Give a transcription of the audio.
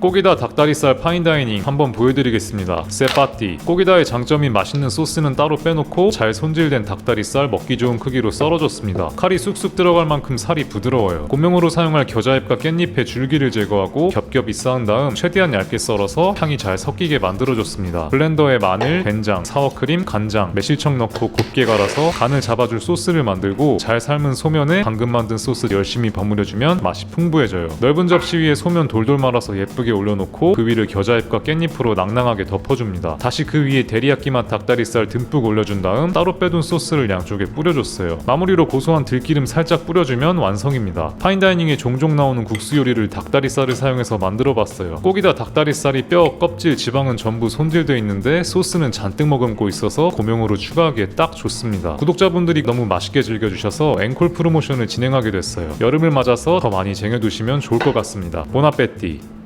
꼬기다 닭다리살 파인다이닝 한번 보여드리겠습니다. 세파티 꼬기다의 장점인 맛있는 소스는 따로 빼놓고 잘 손질된 닭다리살 먹기 좋은 크기로 썰어줬습니다. 칼이 쑥쑥 들어갈 만큼 살이 부드러워요. 고명으로 사용할 겨자잎과 깻잎의 줄기를 제거하고 겹겹이 쌓은 다음 최대한 얇게 썰어서 향이 잘 섞이게 만들어줬습니다. 블렌더에 마늘, 된장, 사워크림, 간장, 매실청 넣고 곱게 갈아서 간을 잡아줄 소스를 만들고 잘 삶은 소면에 방금 만든 소스 열심히 버무려주면 맛이 풍부해져요. 넓은 접시 위에 소면 돌돌 말아서 예쁘게 올려놓고 그 위를 겨자잎과 깻잎으로 낭낭하게 덮어줍니다. 다시 그 위에 데리야끼 맛 닭다리살 듬뿍 올려준 다음 따로 빼둔 소스를 양쪽에 뿌려줬어요. 마무리로 고소한 들기름 살짝 뿌려주면 완성입니다. 파인다이닝에 종종 나오는 국수 요리를 닭다리살을 사용해서 만들어봤어요. 꼭이다 닭다리살이 뼈, 껍질, 지방은 전부 손질돼 있는데 소스는 잔뜩 머금고 있어서 고명으로 추가하기에 딱 좋습니다. 구독자분들이 너무 맛있게 즐겨주셔서 앵콜 프로모션을 진행하게 됐어요. 여름을 맞아서 더 많이 쟁여두시면 좋을 것 같습니다. 보나페티